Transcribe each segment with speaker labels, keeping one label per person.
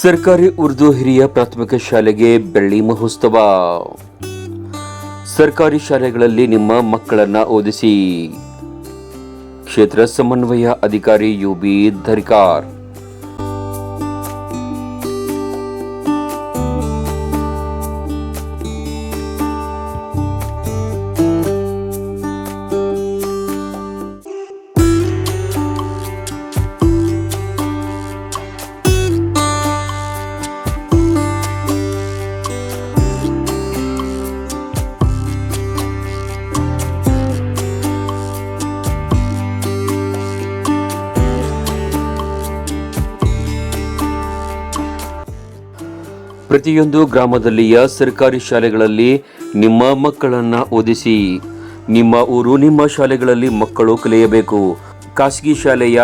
Speaker 1: ಸರ್ಕಾರಿ ಉರ್ದು ಹಿರಿಯ ಪ್ರಾಥಮಿಕ ಶಾಲೆಗೆ ಬೆಳ್ಳಿ ಮಹೋತ್ಸವ. ಸರ್ಕಾರಿ ಶಾಲೆಗಳಲ್ಲಿ ನಿಮ್ಮ ಮಕ್ಕಳನ್ನ ಓದಿಸಿ. ಕ್ಷೇತ್ರ ಸಮನ್ವಯ ಅಧಿಕಾರಿ ಯು ಬಿ ಧರಿಕಾರ್. ಪ್ರತಿಯೊಂದು ಗ್ರಾಮದಲ್ಲಿಯ ಸರ್ಕಾರಿ ಶಾಲೆಗಳಲ್ಲಿ ನಿಮ್ಮ ಮಕ್ಕಳನ್ನ ಓದಿಸಿ. ನಿಮ್ಮ ಊರು, ನಿಮ್ಮ ಶಾಲೆಗಳಲ್ಲಿ ಮಕ್ಕಳು ಕಲಿಯಬೇಕು. ಖಾಸಗಿ ಶಾಲೆಯ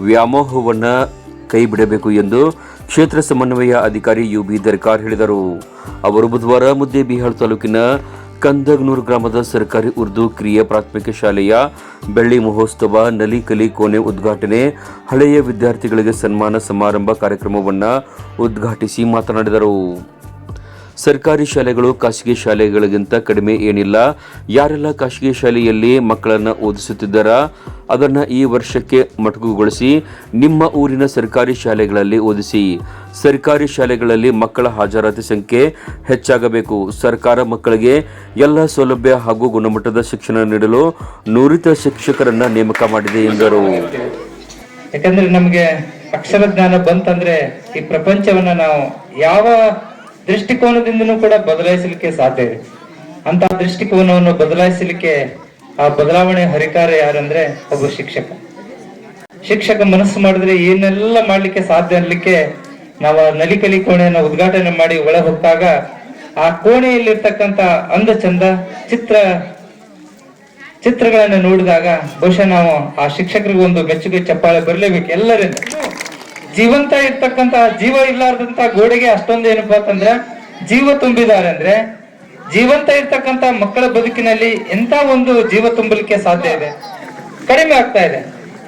Speaker 1: ವ್ಯಾಮೋಹವನ್ನು ಕೈ ಬಿಡಬೇಕು ಎಂದು ಕ್ಷೇತ್ರ ಸಮನ್ವಯ ಅಧಿಕಾರಿ ಯು ಬಿ ದರ್ಕಾರ್ ಹೇಳಿದರು. ಅವರು ಬುಧವಾರ ಮುದ್ದೇಬಿಹಾಳ್ ತಾಲೂಕಿನ ಕಂದಗ್ನೂರು ಗ್ರಾಮದ ಸರ್ಕಾರಿ ಉರ್ದು ಕ್ರಿಯಾ ಪ್ರಾಥಮಿಕ ಶಾಲೆಯ ಬೆಳ್ಳಿ ಮಹೋತ್ಸವ ನಲಿ ಕಲಿ ಕೋಣೆ ಉದ್ಘಾಟನೆ, ಹಳೆಯ ವಿದ್ಯಾರ್ಥಿಗಳಿಗೆ ಸನ್ಮಾನ ಸಮಾರಂಭ ಕಾರ್ಯಕ್ರಮವನ್ನು ಉದ್ಘಾಟಿಸಿ ಮಾತನಾಡಿದರು. ಸರ್ಕಾರಿ ಶಾಲೆಗಳು ಖಾಸಗಿ ಶಾಲೆಗಳಿಗಿಂತ ಕಡಿಮೆ ಏನಿಲ್ಲ. ಯಾರೆಲ್ಲ ಖಾಸಗಿ ಶಾಲೆಯಲ್ಲಿ ಮಕ್ಕಳನ್ನು ಓದಿಸುತ್ತಿದ್ದಾರಾ, ಅದನ್ನು ಈ ವರ್ಷಕ್ಕೆ ಮೊಟಕುಗೊಳಿಸಿ ನಿಮ್ಮ ಊರಿನ ಸರ್ಕಾರಿ ಶಾಲೆಗಳಲ್ಲಿ ಓದಿಸಿ. ಸರ್ಕಾರಿ ಶಾಲೆಗಳಲ್ಲಿ ಮಕ್ಕಳ ಹಾಜರಾತಿ ಸಂಖ್ಯೆ ಹೆಚ್ಚಾಗಬೇಕು. ಸರ್ಕಾರ ಮಕ್ಕಳಿಗೆ ಎಲ್ಲ ಸೌಲಭ್ಯ ಹಾಗೂ ಗುಣಮಟ್ಟದ ಶಿಕ್ಷಣ ನೀಡಲು ನುರಿತ ಶಿಕ್ಷಕರನ್ನ ನೇಮಕ ಮಾಡಿದೆ ಎಂದರು.
Speaker 2: ಯಾಕಂದ್ರೆ ನಮಗೆ ಅಕ್ಷರ ಜ್ಞಾನ ಬಂತಂದ್ರೆ ಈ ಪ್ರಪಂಚವನ್ನ ನಾವು ಯಾವ ದೃಷ್ಟಿಕೋನದಿಂದನೂ ಕೂಡ ಬದಲಾಯಿಸಲಿಕ್ಕೆ ಸಾಧ್ಯ ಇದೆ. ಅಂತ ದೃಷ್ಟಿಕೋನವನ್ನು ಬದಲಾಯಿಸಲಿಕ್ಕೆ ಆ ಬದಲಾವಣೆ ಹರಿಕಾರ ಯಾರಂದ್ರೆ ಒಬ್ಬ ಶಿಕ್ಷಕ. ಶಿಕ್ಷಕ ಮನಸ್ಸು ಮಾಡಿದ್ರೆ ಏನೆಲ್ಲ ಮಾಡ್ಲಿಕ್ಕೆ ಸಾಧ್ಯ ಅನ್ಲಿಕ್ಕೆ ನಾವು ನಲಿಕಲಿ ಕೋಣೆಯನ್ನು ಉದ್ಘಾಟನೆ ಮಾಡಿ ಒಳ ಹೊತ್ತಾಗ ಆ ಕೋಣೆಯಲ್ಲಿರ್ತಕ್ಕಂಥ ಅಂದ ಚಂದ ಚಿತ್ರ ಚಿತ್ರಗಳನ್ನು ನೋಡಿದಾಗ ಬಹುಶಃ ನಾವು ಆ ಶಿಕ್ಷಕರಿಗೆ ಒಂದು ಮೆಚ್ಚುಗೆ ಚಪ್ಪಾಳೆ ಬರಲೇಬೇಕು ಎಲ್ಲರಿಂದ. ಜೀವಂತ ಇರ್ತಕ್ಕಂತ ಜೀವ ಇಲ್ಲಾರ್ದಂತ ಗೋಡೆಗೆ ಅಷ್ಟೊಂದು ಏನಪ್ಪಾ ಅಂತಂದ್ರೆ ಜೀವ ತುಂಬಿದ್ದಾರೆ ಅಂದ್ರೆ ಜೀವಂತ ಇರ್ತಕ್ಕಂತ ಮಕ್ಕಳ ಬದುಕಿನಲ್ಲಿ ಎಂತ ಒಂದು ಜೀವ ತುಂಬಲಿಕ್ಕೆ ಸಾಧ್ಯ ಇದೆ? ಕಡಿಮೆ ಆಗ್ತಾ ಇದೆ.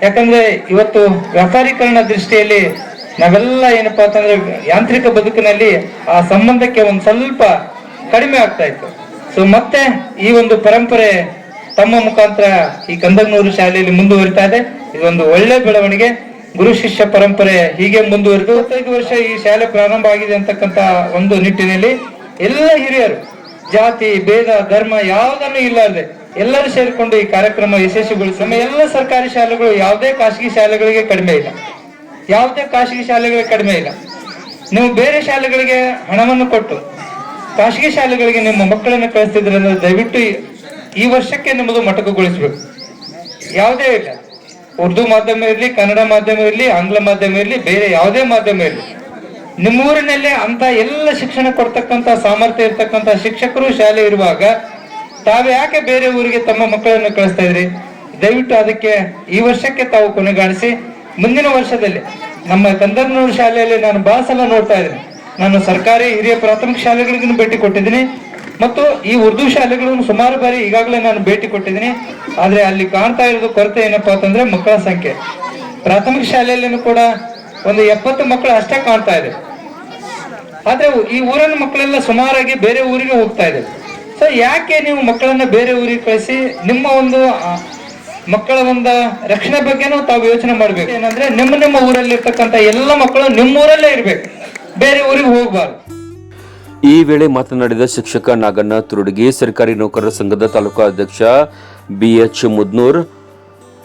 Speaker 2: ಯಾಕಂದ್ರೆ ಇವತ್ತು ವ್ಯಾಪಾರೀಕರಣ ದೃಷ್ಟಿಯಲ್ಲಿ ನಾವೆಲ್ಲ ಏನಪ್ಪಾ ಅಂತಂದ್ರೆ ಯಾಂತ್ರಿಕ ಬದುಕಿನಲ್ಲಿ ಆ ಸಂಬಂಧಕ್ಕೆ ಒಂದು ಸ್ವಲ್ಪ ಕಡಿಮೆ ಆಗ್ತಾ ಇತ್ತು. ಸೊ ಮತ್ತೆ ಈ ಒಂದು ಪರಂಪರೆ ತಮ್ಮ ಮುಖಾಂತರ ಈ ಕಂದಗ್ನೂರು ಶಾಲೆಯಲ್ಲಿ ಮುಂದುವರಿತಾ ಇದೆ. ಇದೊಂದು ಒಳ್ಳೆ ಬೆಳವಣಿಗೆ. ಗುರು ಶಿಷ್ಯ ಪರಂಪರೆ ಹೀಗೆ ಮುಂದುವರೆದು ಇಪ್ಪತ್ತೈದು ವರ್ಷ ಈ ಶಾಲೆ ಪ್ರಾರಂಭ ಆಗಿದೆ ಅಂತಕ್ಕಂತ ಒಂದು ನಿಟ್ಟಿನಲ್ಲಿ ಎಲ್ಲ ಹಿರಿಯರು, ಜಾತಿ, ಭೇದ, ಧರ್ಮ ಯಾವುದನ್ನು ಇಲ್ಲದೆ ಎಲ್ಲರೂ ಸೇರಿಕೊಂಡು ಈ ಕಾರ್ಯಕ್ರಮ ಯಶಸ್ವಿಗೊಳಿಸಿದ ಎಲ್ಲ ಸರ್ಕಾರಿ ಶಾಲೆಗಳು ಯಾವುದೇ ಖಾಸಗಿ ಶಾಲೆಗಳಿಗೆ ಕಡಿಮೆ ಇಲ್ಲ. ಯಾವುದೇ ಖಾಸಗಿ ಶಾಲೆಗಳಿಗೆ ಕಡಿಮೆ ಇಲ್ಲ. ನೀವು ಬೇರೆ ಶಾಲೆಗಳಿಗೆ ಹಣವನ್ನು ಕೊಟ್ಟು ಖಾಸಗಿ ಶಾಲೆಗಳಿಗೆ ನಿಮ್ಮ ಮಕ್ಕಳನ್ನು ಕಳಿಸ್ತಿದ್ರೆ ದಯವಿಟ್ಟು ಈ ವರ್ಷಕ್ಕೆ ನಿಮ್ಮದು ಮೊಟಕುಗೊಳಿಸ್ಬೇಕು. ಯಾವುದೇ ಇಲ್ಲ. ಉರ್ದು ಮಾಧ್ಯಮ ಇರಲಿ, ಕನ್ನಡ ಮಾಧ್ಯಮ ಇರಲಿ, ಆಂಗ್ಲ ಮಾಧ್ಯಮ ಇರಲಿ, ಬೇರೆ ಯಾವುದೇ ಮಾಧ್ಯಮ ಇರಲಿ. ನಿಮ್ಮೂರಿನಲ್ಲೇ ಅಂತ ಎಲ್ಲ ಶಿಕ್ಷಣ ಕೊಡ್ತಕ್ಕಂಥ ಸಾಮರ್ಥ್ಯ ಇರ್ತಕ್ಕಂತ ಶಿಕ್ಷಕರು ಶಾಲೆ ಇರುವಾಗ ತಾವು ಯಾಕೆ ಬೇರೆ ಊರಿಗೆ ತಮ್ಮ ಮಕ್ಕಳನ್ನು ಕಳಿಸ್ತಾ ಇದ್ರಿ? ದಯವಿಟ್ಟು ಅದಕ್ಕೆ ಈ ವರ್ಷಕ್ಕೆ ತಾವು ಕೊನೆಗಾಣಿಸಿ. ಮುಂದಿನ ವರ್ಷದಲ್ಲಿ ನಮ್ಮ ಕಂದರ್ನೂರು ಶಾಲೆಯಲ್ಲಿ ನಾನು ಬಹಳ ಸಲ ನೋಡ್ತಾ ಇದ್ದೀನಿ. ನಾನು ಸರ್ಕಾರಿ ಹಿರಿಯ ಪ್ರಾಥಮಿಕ ಶಾಲೆಗಳಿಗೂ ಭೇಟಿ ಕೊಟ್ಟಿದ್ದೀನಿ. ಮತ್ತು ಈ ಉರ್ದು ಶಾಲೆಗಳನ್ನು ಸುಮಾರು ಬಾರಿ ಈಗಾಗಲೇ ನಾನು ಭೇಟಿ ಕೊಟ್ಟಿದ್ದೀನಿ. ಆದರೆ ಅಲ್ಲಿ ಕಾಣ್ತಾ ಇರೋದು ಕೊರತೆ ಏನಪ್ಪಾ ಅಂತಂದ್ರೆ ಮಕ್ಕಳ ಸಂಖ್ಯೆ. ಪ್ರಾಥಮಿಕ ಶಾಲೆಯಲ್ಲಿನೂ ಕೂಡ ಒಂದು ಎಪ್ಪತ್ತು ಮಕ್ಕಳು ಅಷ್ಟೇ ಕಾಣ್ತಾ ಇದೆ. ಆದರೆ ಈ ಊರಿನ ಮಕ್ಕಳೆಲ್ಲ ಸುಮಾರಾಗಿ ಬೇರೆ ಊರಿಗೆ ಹೋಗ್ತಾ ಇದೆ. ಸೊ ಯಾಕೆ ನೀವು ಮಕ್ಕಳನ್ನ ಬೇರೆ ಊರಿಗೆ ಕಳಿಸಿ ನಿಮ್ಮ ಒಂದು ಮಕ್ಕಳ ಒಂದು ರಕ್ಷಣೆ ಬಗ್ಗೆನೂ ತಾವು ಯೋಚನೆ ಮಾಡ್ಬೇಕು. ಏನಂದ್ರೆ ನಿಮ್ಮ ನಿಮ್ಮ ಊರಲ್ಲಿ ಇರ್ತಕ್ಕಂಥ ಎಲ್ಲ ಮಕ್ಕಳು ನಿಮ್ಮ ಊರಲ್ಲೇ ಇರ್ಬೇಕು. ಬೇರೆ ಊರಿಗೆ ಹೋಗ್ಬಾರ್ದು.
Speaker 1: ಈ ವೇಳೆ ಮಾತನಾಡಿದ ಶಿಕ್ಷಕ ನಾಗಣ್ಣ ತುರುಡಗಿ ಸರ್ಕಾರಿ ನೌಕರರ ಸಂಘದ ತಾಲೂಕಾ ಅಧ್ಯಕ್ಷ ಬಿಎಚ್ ಮುದ್ನೂರ್.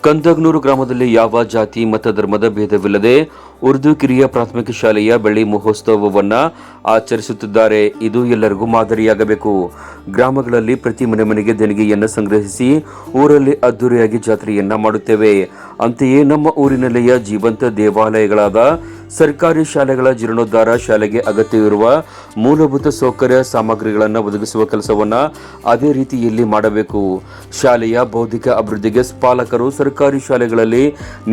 Speaker 1: ಕಂದಗ್ನೂರು ಗ್ರಾಮದಲ್ಲಿ ಯಾವ ಜಾತಿ ಮತ ಧರ್ಮದ ಭೇದವಿಲ್ಲದೆ ಉರ್ದು ಕಿರಿಯ ಪ್ರಾಥಮಿಕ ಶಾಲೆಯ ಬೆಳ್ಳಿ ಮಹೋತ್ಸವವನ್ನು ಆಚರಿಸುತ್ತಿದ್ದಾರೆ. ಇದು ಎಲ್ಲರಿಗೂ ಮಾದರಿಯಾಗಬೇಕು. ಗ್ರಾಮಗಳಲ್ಲಿ ಪ್ರತಿ ಮನೆ ಮನೆಗೆ ದೇಣಿಗೆಯನ್ನು ಸಂಗ್ರಹಿಸಿ ಊರಲ್ಲಿ ಅದ್ದೂರಿಯಾಗಿ ಜಾತ್ರೆಯನ್ನು ಮಾಡುತ್ತೇವೆ. ಅಂತೆಯೇ ನಮ್ಮ ಊರಿನಲ್ಲಿಯ ಜೀವಂತ ದೇವಾಲಯಗಳಾದ ಸರ್ಕಾರಿ ಶಾಲೆಗಳ ಜೀರ್ಣೋದ್ಧಾರ ಶಾಲೆಗೆ ಅಗತ್ಯವಿರುವ ಮೂಲಭೂತ ಸೌಕರ್ಯ ಸಾಮಗ್ರಿಗಳನ್ನು ಒದಗಿಸುವ ಕೆಲಸವನ್ನ ಅದೇ ರೀತಿಯಲ್ಲಿ ಮಾಡಬೇಕು. ಶಾಲೆಯ ಬೌದ್ಧಿಕ ಅಭಿವೃದ್ಧಿಗೆ ಪಾಲಕರು ಸರ್ಕಾರಿ ಶಾಲೆಗಳಲ್ಲಿ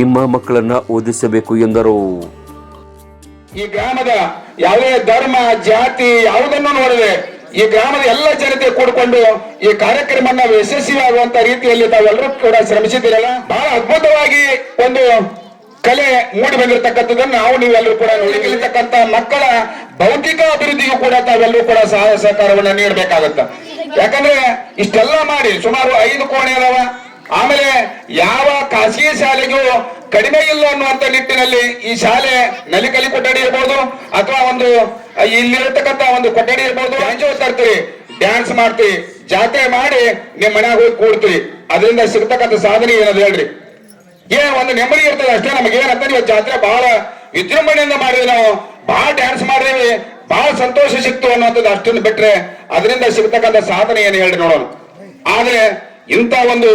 Speaker 1: ನಿಮ್ಮ ಮಕ್ಕಳನ್ನ ಓದಿಸಬೇಕು ಎಂದರು.
Speaker 3: ಈ ಗ್ರಾಮದ ಯಾವುದೇ ಧರ್ಮ, ಜಾತಿ ಯಾವುದನ್ನು ನೋಡದೆ, ಈ ಗ್ರಾಮದ ಎಲ್ಲ ಜನತೆ ಕೂಡಿಕೊಂಡು ಈ ಕಾರ್ಯಕ್ರಮನ ಯಶಸ್ವಿಯಾಗುವಂತ ರೀತಿಯಲ್ಲಿ ತಾವೆಲ್ಲರೂ ಕೂಡ ಶ್ರಮಿಸಿದ್ದೀರಲ್ಲ. ಬಹಳ ಅದ್ಭುತವಾಗಿ ಒಂದು ಕಲೆ ಮೂಡಿ ಬಂದಿರತಕ್ಕಂಥದ್ದನ್ನು ನಾವು ನೀವೆಲ್ಲರೂ ಕೂಡ ನೋಡಿ ಕಲಿತಕ್ಕಂತ ಮಕ್ಕಳ ಭೌತಿಕ ಅಭಿವೃದ್ಧಿಗೂ ಕೂಡ ತಾವೆಲ್ಲರೂ ಕೂಡ ಸಹಾಯ ಸಹಕಾರವನ್ನ ನೀಡಬೇಕಾಗತ್ತ. ಯಾಕಂದ್ರೆ ಇಷ್ಟೆಲ್ಲ ಮಾಡಿ ಸುಮಾರು ಐದು ಕೋಣೆ ಅದಾವ. ಆಮೇಲೆ ಯಾವ ಖಾಸಗಿ ಶಾಲೆಗೂ ಕಡಿಮೆ ಇಲ್ಲ ಅನ್ನುವಂತ ನಿಟ್ಟಿನಲ್ಲಿ ಈ ಶಾಲೆ ನಲಿಕಲಿ ಕೊಠಡಿ ಇರ್ಬೋದು, ಅಥವಾ ಒಂದು ಇಲ್ಲಿರತಕ್ಕಂತ ಒಂದು ಕೊಠಡಿ ಇರ್ಬೋದು ಡ್ಯಾನ್ಸ್ ತರ್ತೀರಿ, ಡ್ಯಾನ್ಸ್ ಮಾಡ್ತೀರಿ, ಜಾತ್ರೆ ಮಾಡಿ ನಿಮ್ಮ ಮನ್ಯಾಗ ಹೋಗಿ ಕೂಡ್ತೀರಿ. ಅದರಿಂದ ಸಿಗ್ತಕ್ಕಂಥ ಸಾಧನೆ ಏನದು ಹೇಳ್ರಿ? ಏನ್ ಒಂದು ನೆಮ್ಮದಿ ಇರ್ತದೆ ಅಷ್ಟೇ ನಮಗೆ. ಏನಂತ ನೀವು ಜಾತ್ರೆ ಬಹಳ ವಿಜೃಂಭಣೆಯಿಂದ ಮಾಡಿದ್ವಿ ನಾವು. ಬಹಳ ಡ್ಯಾನ್ಸ್ ಮಾಡಿದ್ವಿ ಬಹಳ ಸಂತೋಷ ಸಿಕ್ತು ಅನ್ನುವಂಥದ್ದು ಅಷ್ಟನ್ನು ಬಿಟ್ರೆ ಅದರಿಂದ ಸಿಗ್ತಕ್ಕಂಥ ಸಾಧನೆ ಏನು ಹೇಳಿ ನೋಡೋಣ. ಆದ್ರೆ ಇಂಥ ಒಂದು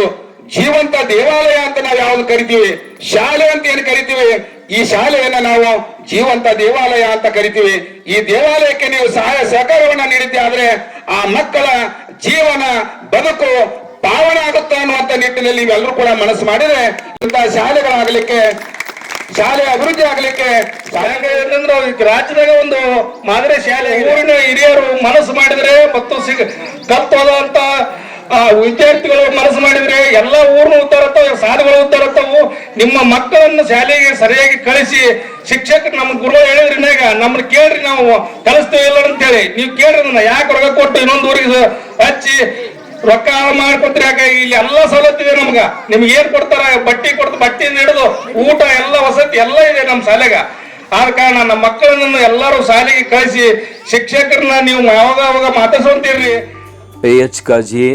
Speaker 3: ಜೀವಂತ ದೇವಾಲಯ ಅಂತ ನಾವು ಯಾವ್ದು ಕರಿತೀವಿ? ಶಾಲೆ ಅಂತ ಏನು ಕರಿತೀವಿ? ಈ ಶಾಲೆಯನ್ನ ನಾವು ಜೀವಂತ ದೇವಾಲಯ ಅಂತ ಕರಿತೀವಿ. ಈ ದೇವಾಲಯಕ್ಕೆ ನೀವು ಸಹಾಯ ಸಹಕಾರವನ್ನ ನೀಡಿದ್ದೆ ಆದ್ರೆ ಆ ಮಕ್ಕಳ ಜೀವನ ಬದುಕು ಪಾವನ ಆಗುತ್ತೆ ಅನ್ನುವಂತ ನಿಟ್ಟಿನಲ್ಲಿ ಇವೆಲ್ಲರೂ ಕೂಡ ಮನಸ್ಸು ಮಾಡಿದ್ರೆ ಇಂತಹ ಶಾಲೆಗಳಾಗಲಿಕ್ಕೆ ಶಾಲೆ ಅಭಿವೃದ್ಧಿ ಆಗಲಿಕ್ಕೆ
Speaker 2: ಯಾಕಂದ್ರೆ ರಾಜ್ಯದಾಗ ಒಂದು ಮಾದರಿ ಶಾಲೆ ಊರಿನ ಹಿರಿಯರು ಮನಸ್ಸು ಮಾಡಿದ್ರೆ ಮತ್ತು ಸಿಗ ಆ, ವಿದ್ಯಾರ್ಥಿಗಳು ಮನಸ್ಸು ಮಾಡಿದ್ರೆ ಎಲ್ಲ ಊರು ಉದ್ಧಾರ ಸಾಧುಗಳು ಆಗ್ತಾವು ನಿಮ್ಮ ಮಕ್ಕಳನ್ನು ಶಾಲೆಗೆ ಸರಿಯಾಗಿ ಕಳಿಸಿ ಶಿಕ್ಷಕ ನಮ್ಮ ಗುರು ಹೇಳಿದ್ರಿ ನಾಗ ನಮ್ಮನ್ನ ಕೇಳ್ರಿ ನಾವು ಕಲಿಸ್ತೇವೆ ಇಲ್ಲ ಅಂತ ಹೇಳಿ ನೀವು ಕೇಳ್ರಿ ನನ್ನ ಯಾಕೆ ರೊಕ್ಕ ಕೊಟ್ಟು ಇನ್ನೊಂದು ಊರಿಗೆ ಹಚ್ಚಿ ರೊಕ್ಕ ಮಾಡ್ಕೊತ್ರಿ ಯಾಕೆ ಇಲ್ಲಿ ಎಲ್ಲ ಸವಲತ್ತು ಇದೆ ನಮ್ಗ. ನಿಮ್ಗೆ ಏನ್ ಕೊಡ್ತಾರ? ಬಟ್ಟಿ ಕೊಡ್ತ ಬಟ್ಟಿ ಹಿಡಿದು ಊಟ ಎಲ್ಲ ವಸತಿ ಎಲ್ಲ ಇದೆ ನಮ್ಮ ಶಾಲೆಗ. ಆದ ಕಾರಣ ನಮ್ಮ ಮಕ್ಕಳನ್ನ ಎಲ್ಲರೂ ಶಾಲೆಗೆ ಕಳಿಸಿ ಶಿಕ್ಷಕರನ್ನ ನೀವು ಯಾವಾಗ ಅವಾಗ ಮಾತಾಡ್ಸೊಂತೀರ್ರಿ
Speaker 1: A H Kazi,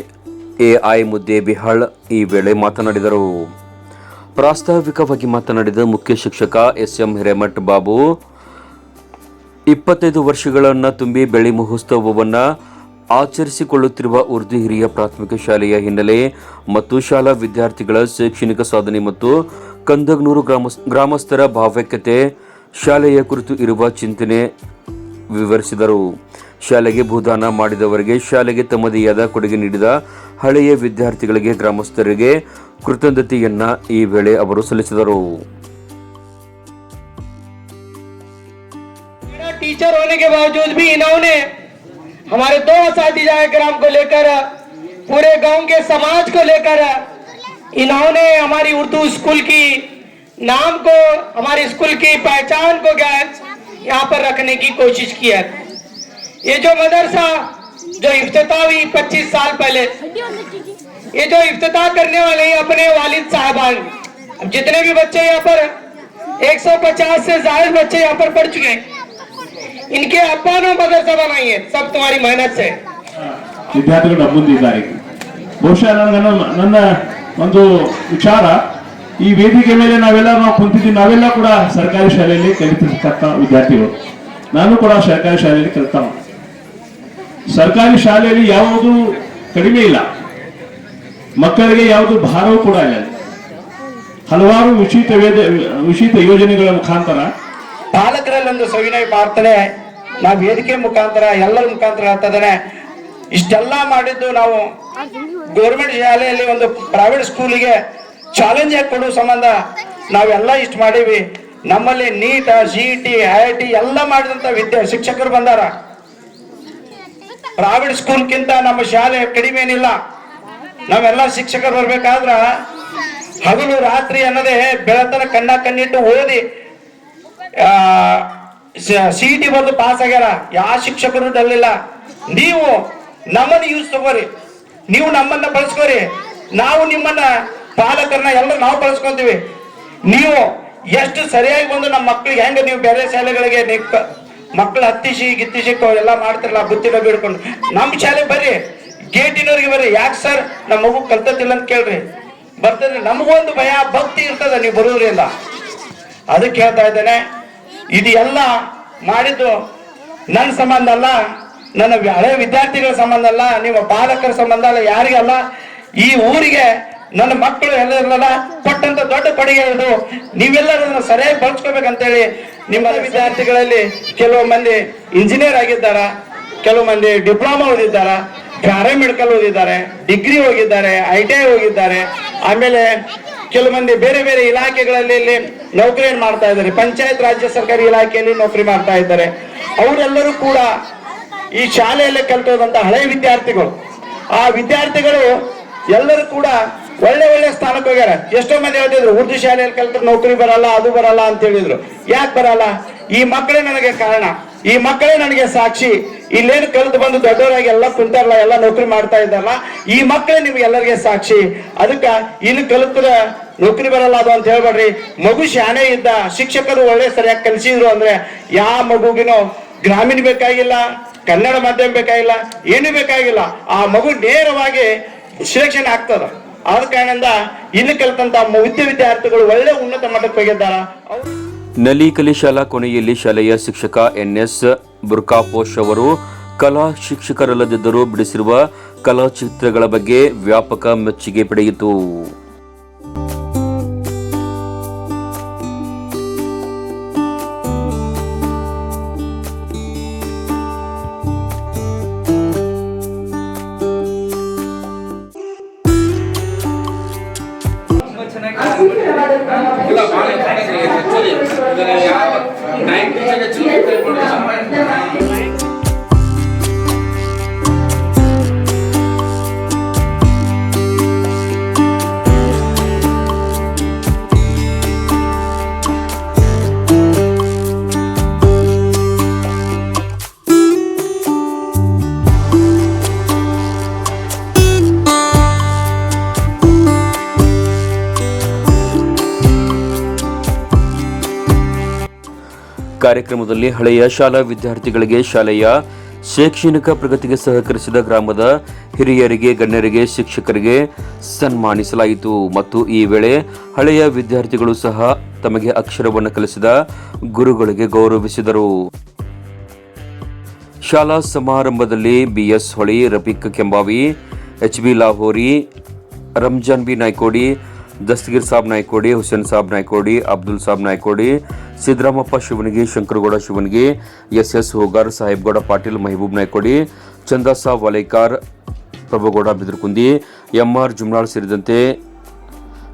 Speaker 1: A I Muddebihal ಈ ವೇಳೆ ಮಾತನಾಡಿದರು. ಪ್ರಾಸ್ತಾವಿಕವಾಗಿ ಮಾತನಾಡಿದ ಮುಖ್ಯ ಶಿಕ್ಷಕ ಎಸ್ ಎಂ ಹಿರೇಮಠ್ ಬಾಬು, ಇಪ್ಪತ್ತೈದು ವರ್ಷಗಳನ್ನು ತುಂಬಿ ಬೆಳೆ ಮಹೋತ್ಸವವನ್ನು ಆಚರಿಸಿಕೊಳ್ಳುತ್ತಿರುವ ಉರ್ದು ಹಿರಿಯ ಪ್ರಾಥಮಿಕ ಶಾಲೆಯ ಹಿನ್ನೆಲೆ ಮತ್ತು ಶಾಲಾ ವಿದ್ಯಾರ್ಥಿಗಳ ಶೈಕ್ಷಣಿಕ ಸಾಧನೆ ಮತ್ತು ಕಂದಗ್ನೂರು ಗ್ರಾಮ ಗ್ರಾಮಸ್ಥರ ಭಾವೈಕ್ಯತೆ ಶಾಲೆಯ ಕುರಿತು ಇರುವ ಚಿಂತನೆ ವಿವರಿಸಿದರು ಶಾಲೆಗೆ ಭೂದಾನ ಮಾಡಿದವರಿಗೆ ಶಾಲೆಗೆ ತಮ್ಮದೇ ಆದ ಕೊಡುಗೆ ನೀಡಿದ ಹಳೆಯ ವಿದ್ಯಾರ್ಥಿಗಳಿಗೆ ಗ್ರಾಮಸ್ಥರಿಗೆ ಕೃತಜ್ಞತೆಯನ್ನ ಈ ವೇಳೆ ಅವರು ಸಲ್ಲಿಸಿದರು
Speaker 4: मेरा टीचर होने के बावजूद भी इन्होंने हमारे दो असातिजा ग्राम को लेकर, पूरे गाँव के समाज को लेकर, इन्होंने हमारी उर्दू स्कूल की नाम को, हमारे स्कूल की पहचान को क्या यहाँ पर रखने की कोशिश की है। ये जो मदरसा, जो इफ्तिताह हुई 25 साल पहले, ये जो इफ्तिताह करने वाले अपने वालिद साहबान जितने भी बच्चे यहाँ पर 150 से ज़्यादा बच्चे यहाँ पर पढ़ चुके हैं। इनके अब्बा ने मदरसा बनाई है सब तुम्हारी मेहनत से
Speaker 5: ವಿದ್ಯಾರ್ಥಿಗಳು ನಮ್ಮ ಮುಂದಿದ್ದಾರೆ ಬಹುಶಃ ನನಗೆ ನನ್ನ- ನನ್ನ ಒಂದು ವಿಚಾರ ಈ ವೇದಿಕೆ ಮೇಲೆ ನಾವೆಲ್ಲ ನಾವು ಕುಂತಿದ್ದೀವಿ ನಾವೆಲ್ಲ ಕೂಡ ಸರ್ಕಾರಿ ಶಾಲೆಯಲ್ಲಿ ಕಲಿತಿರ್ತಕ್ಕಂಥ ವಿದ್ಯಾರ್ಥಿಗಳು ನಾನು ಕೂಡ ಸರ್ಕಾರಿ ಶಾಲೆಯಲ್ಲಿ ಕಲಿತವ ಸರ್ಕಾರಿ ಶಾಲೆಯಲ್ಲಿ ಯಾವುದು ಕಡಿಮೆ ಇಲ್ಲ ಮಕ್ಕಳಿಗೆ ಯಾವುದು ಭಾರವೂ ಕೂಡ ಇಲ್ಲ ಹಲವಾರು ಉಚಿತ ವೇದ ಉಚಿತ ಯೋಜನೆಗಳ ಮುಖಾಂತರ
Speaker 4: ಪಾಲಕರಲ್ಲಿ ಒಂದು ಸವಿನಯ ಪ್ರಾರ್ಥನೆ. ನಾವು ವೇದಿಕೆ ಮುಖಾಂತರ, ಎಲ್ಲರ ಮುಖಾಂತರ ಹೇಳ್ತಾ ಇದ್ದಾನೆ ಇಷ್ಟೆಲ್ಲ ಮಾಡಿದ್ದು ನಾವು ಗೌರ್ಮೆಂಟ್ ಶಾಲೆಯಲ್ಲಿ ಒಂದು ಪ್ರೈವೇಟ್ ಸ್ಕೂಲಿಗೆ ಚಾಲೆಂಜ್ ಆಗಿ ಕೊಡುವ ಸಂಬಂಧ ನಾವೆಲ್ಲ ಇಷ್ಟು ಮಾಡೀವಿ. ನಮ್ಮಲ್ಲಿ NEET C T I T ಎಲ್ಲ ಮಾಡಿದಂತ ವಿದ್ಯಾ, ಶಿಕ್ಷಕರು ಬಂದಾರ. ಪ್ರೈವೇಟ್ ಸ್ಕೂಲ್ಗಿಂತ ನಮ್ಮ ಶಾಲೆ ಕಡಿಮೆ ಏನಿಲ್ಲ. ನಾವೆಲ್ಲ ಶಿಕ್ಷಕರು ಬರ್ಬೇಕಾದ್ರ ಹಗಲು ರಾತ್ರಿ ಅನ್ನೋದೇ ಬೆಳತನ ಕಣ್ಣ ಕಣ್ಣಿಟ್ಟು ಓದಿ ಸಿ ಟಿ ಬರೆದು ಪಾಸ್ ಆಗ್ಯಾರ. ಯಾವ ಶಿಕ್ಷಕರು ಡಲ್ಲಿಲ್ಲ ನೀವು ನಮ್ಮನ್ನು ಯೂಸ್ ತಗೋರಿ. ನೀವು ನಮ್ಮನ್ನ ಬಳಸ್ಕೋರಿ. ನಾವು ನಿಮ್ಮನ್ನ ಪಾಲಕರನ್ನ ಎಲ್ಲ ನಾವು ಬಳಸ್ಕೊಂತೀವಿ. ನೀವು ಎಷ್ಟು ಸರಿಯಾಗಿ ಬಂದು ನಮ್ಮ ಮಕ್ಳಿಗೆ ಹೆಂಗ ನೀವು ಬೇರೆ ಶಾಲೆಗಳಿಗೆ ಮಕ್ಕಳು ಹತ್ತಿಸಿ, ಗಿತ್ತಿಸಿ ಎಲ್ಲ ಮಾಡ್ತಿರಲ್ಲ ಬುತ್ತಿನ ಬಿಡ್ಕೊಂಡು ನಮ್ಮ ಶಾಲೆ ಬರ್ರಿ. ಗೇಟಿನವ್ರಿಗೆ ಬರ್ರಿ. ಯಾಕೆ ಸರ್? ನಮ್ಮ ಮಗು ಕಲ್ತತಿಲ್ಲ ಅಂತ ಕೇಳ್ರಿ. ಬರ್ತದೆ. ನಮಗೊಂದು ಭಯ, ಭಕ್ತಿ ಇರ್ತದ. ನೀವು ಬರೋದ್ರಿಂದ. ಅದಕ್ಕೆ ಹೇಳ್ತಾ ಇದ್ದೇನೆ. ಇದು ಎಲ್ಲ ಮಾಡಿದ್ದು ನನ್ನ ಸಂಬಂಧ ಅಲ್ಲ, ನನ್ನ ಹಳೆ ವಿದ್ಯಾರ್ಥಿಗಳ ಸಂಬಂಧ ಅಲ್ಲ, ನಿಮ್ಮ ಪಾಲಕರ ಸಂಬಂಧ ಅಲ್ಲ ಯಾರಿಗಲ್ಲ ಈ ಊರಿಗೆ ನನ್ನ ಮಕ್ಕಳು ಎಲ್ಲರಲ್ಲ, ಕೊಟ್ಟಂತ ದೊಡ್ಡ ಕೊಡುಗೆ ಇದು ನೀವೆಲ್ಲರನ್ನ ಸರಿಯಾಗಿ ಬಳಸ್ಕೋಬೇಕಂತೇಳಿ ನಿಮ್ಮ ವಿದ್ಯಾರ್ಥಿಗಳಲ್ಲಿ ಕೆಲವು ಮಂದಿ ಇಂಜಿನಿಯರ್ ಆಗಿದ್ದಾರ, ಕೆಲವು ಮಂದಿ ಡಿಪ್ಲೊಮಾ ಓದಿದ್ದಾರ ಪ್ಯಾರಾಮೆಡಿಕಲ್ ಓದಿದ್ದಾರೆ ಡಿಗ್ರಿ ಹೋಗಿದ್ದಾರೆ ಐ ಟಿ ಐ ಹೋಗಿದ್ದಾರೆ, ಆಮೇಲೆ ಕೆಲವು ಮಂದಿ ಬೇರೆ ಬೇರೆ ಇಲಾಖೆಗಳಲ್ಲಿ ನೌಕರಿಯನ್ನು ಮಾಡ್ತಾ ಇದ್ದಾರೆ? ಪಂಚಾಯತ್ ರಾಜ್ಯ ಸರ್ಕಾರಿ ಇಲಾಖೆಯಲ್ಲಿ ನೌಕರಿ ಮಾಡ್ತಾ ಇದ್ದಾರೆ. ಅವರೆಲ್ಲರೂ ಕೂಡ ಈ ಶಾಲೆಯಲ್ಲಿ ಕಲ್ತೋದಂತ ಹಳೆ ವಿದ್ಯಾರ್ಥಿಗಳು. ಆ ವಿದ್ಯಾರ್ಥಿಗಳು ಎಲ್ಲರೂ ಕೂಡ ಒಳ್ಳೆ ಒಳ್ಳೆ ಸ್ಥಾನಕ್ಕೆ ಹೋಗ್ಯಾರ. ಎಷ್ಟೋ ಮಂದಿ ಹೇಳ್ತಿದ್ರು, ಉರ್ದು ಶಾಲೆಯಲ್ಲಿ ಕಲ್ತ್ರೆ ನೌಕರಿ ಬರಲ್ಲ, ಅದು ಬರಲ್ಲ ಅಂತ ಹೇಳಿದ್ರು. ಯಾಕೆ ಬರಲ್ಲ? ಈ ಮಕ್ಕಳೇ ನನಗೆ ಕಾರಣ. ಈ ಮಕ್ಕಳೇ ನನಗೆ ಸಾಕ್ಷಿ. ಇಲ್ಲೇನು ಕಲಿತು ಬಂದು ದೊಡ್ಡವರಾಗಿ ಎಲ್ಲ ಕುಂತಾರಲ್ಲ, ಎಲ್ಲ ನೌಕರಿ ಮಾಡ್ತಾ ಇದ್ದಾರಲ್ಲ, ಈ ಮಕ್ಕಳೇ ನಿಮ್ಗೆ ಎಲ್ಲರಿಗೆ ಸಾಕ್ಷಿ. ಅದಕ್ಕ ಇಲ್ಲಿ ಕಲಿತ್ರ ನೌಕರಿ ಬರಲ್ಲ ಅದು ಅಂತ ಹೇಳ್ಬೇಡ್ರಿ. ಮಗು ಶಾನೆ ಇದ್ದ ಶಿಕ್ಷಕರು ಒಳ್ಳೆ ಸರಿಯಾಗಿ ಕಲಿಸಿದ್ರು ಅಂದ್ರೆ ಯಾವ ಮಗುಗಿನ ಗ್ರಾಮೀಣ ಬೇಕಾಗಿಲ್ಲ, ಕನ್ನಡ ಮಾಧ್ಯಮ ಬೇಕಾಗಿಲ್ಲ, ಏನು ಬೇಕಾಗಿಲ್ಲ. ಆ ಮಗು ನೇರವಾಗಿ ಶಿಕ್ಷಣ ಆಗ್ತದ. ಆದ ಕಾರಣದಿಂದ ಇಲ್ಲಿ ಕಲಿತಂತ ವಿದ್ಯೆ ವಿದ್ಯಾರ್ಥಿಗಳು ಒಳ್ಳೆ ಉನ್ನತ ಮಟ್ಟಕ್ಕೆ ಹೋಗಿದ್ದಾರ. ಅವ್ರು
Speaker 1: ನಲಿಕಲಿ ಶಾಲಾ ಕೊನೆಯಲ್ಲಿ ಶಾಲೆಯ ಶಿಕ್ಷಕ ಎನ್ಎಸ್ ಬುರ್ಕಾಪೋಶ್ ಅವರು, ಕಲಾ ಶಿಕ್ಷಕರಲ್ಲದಿದ್ದರೂ ಬಿಡಿಸಿರುವ ಕಲಾ ಚಿತ್ರಗಳ ಬಗ್ಗೆ ವ್ಯಾಪಕ ಮೆಚ್ಚುಗೆ ಪಡೆಯಿತು. ಇಲ್ಲ ಭಾಳ ಇಂಪಾರ್ಟೆಂಟ್ ಆಗಿದೆ ಆ್ಯಕ್ಚುಲಿ ಇದನ್ನು ಯಾವ ಟೈಮ್ ಟೀಚರ್ಗೆ ಚಿಲ್ಡ್ರನ್ ಕಾರ್ಯಕ್ರಮದಲ್ಲಿ ಹಳೆಯ ಶಾಲಾ ವಿದ್ಯಾರ್ಥಿಗಳಿಗೆ ಶಾಲೆಯ ಶೈಕ್ಷಣಿಕ ಪ್ರಗತಿಗೆ ಸಹಕರಿಸಿದ ಗ್ರಾಮದ ಹಿರಿಯರಿಗೆ, ಗಣ್ಯರಿಗೆ, ಶಿಕ್ಷಕರಿಗೆ ಸನ್ಮಾನಿಸಲಾಯಿತು. ಮತ್ತು ಈ ವೇಳೆ ಹಳೆಯ ವಿದ್ಯಾರ್ಥಿಗಳು ಸಹ ತಮಗೆ ಅಕ್ಷರವನ್ನು ಕಲಿಸಿದ ಗುರುಗಳಿಗೆ ಗೌರವಿಸಿದರು. ಶಾಲಾ ಸಮಾರಂಭದಲ್ಲಿ B S Holi, Rafiq Kembhavi, H B Lahori, Ramzan B Naykodi Dastagir Sab Naikodi Hussain Sab Naikodi Abdul Sab Naikodi Siddaramappa ಶಿವನಿಗೆ ಶಂಕರಗೌಡ ಶಿವನಿಗೆ S S Hogar Sahebgouda Patil Mahaboob Naikodi Chanda Sab Valaikar Prabhugouda Bidrakundi M R Jumnal ಸೇರಿದಂತೆ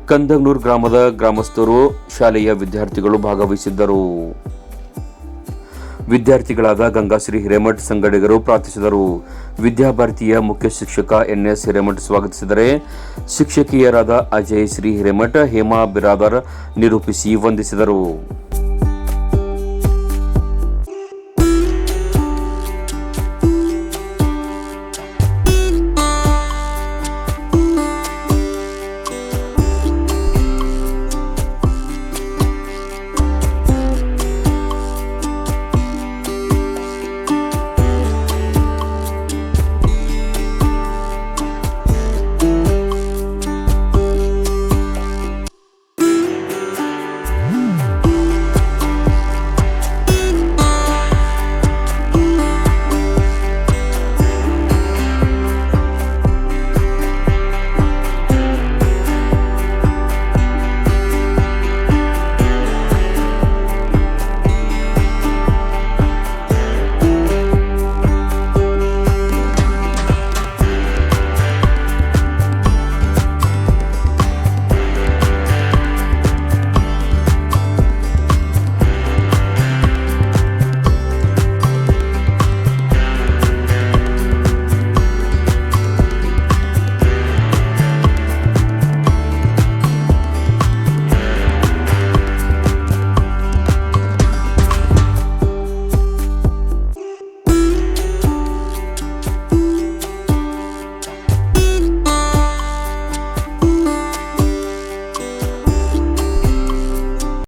Speaker 1: ಕಂದಗ್ನೂರ್ ಗ್ರಾಮದ ಗ್ರಾಮಸ್ಥರು ಶಾಲೆಯ ವಿದ್ಯಾರ್ಥಿಗಳು ಭಾಗವಹಿಸಿದ್ದರು ವಿದ್ಯಾರ್ಥಿಗಳಾದ ಗಂಗಾಶ್ರೀ ಹಿರೇಮಠ್ ಸಂಗಡಿಗರು ಪ್ರಾರ್ಥಿಸಿದರು. ವಿದ್ಯಾಭಾರತಿಯ ಮುಖ್ಯ ಶಿಕ್ಷಕ ಎನ್ಎಸ್ ಹಿರೇಮಠ್ ಸ್ವಾಗತಿಸಿದರೆ. ಶಿಕ್ಷಕಿಯರಾದ ಅಜಯ್ ಶ್ರೀ ಹಿರೇಮಠ್, ಹೇಮಾ ಬಿರಾದರ್ ನಿರೂಪಿಸಿ ವಂದಿಸಿದರು.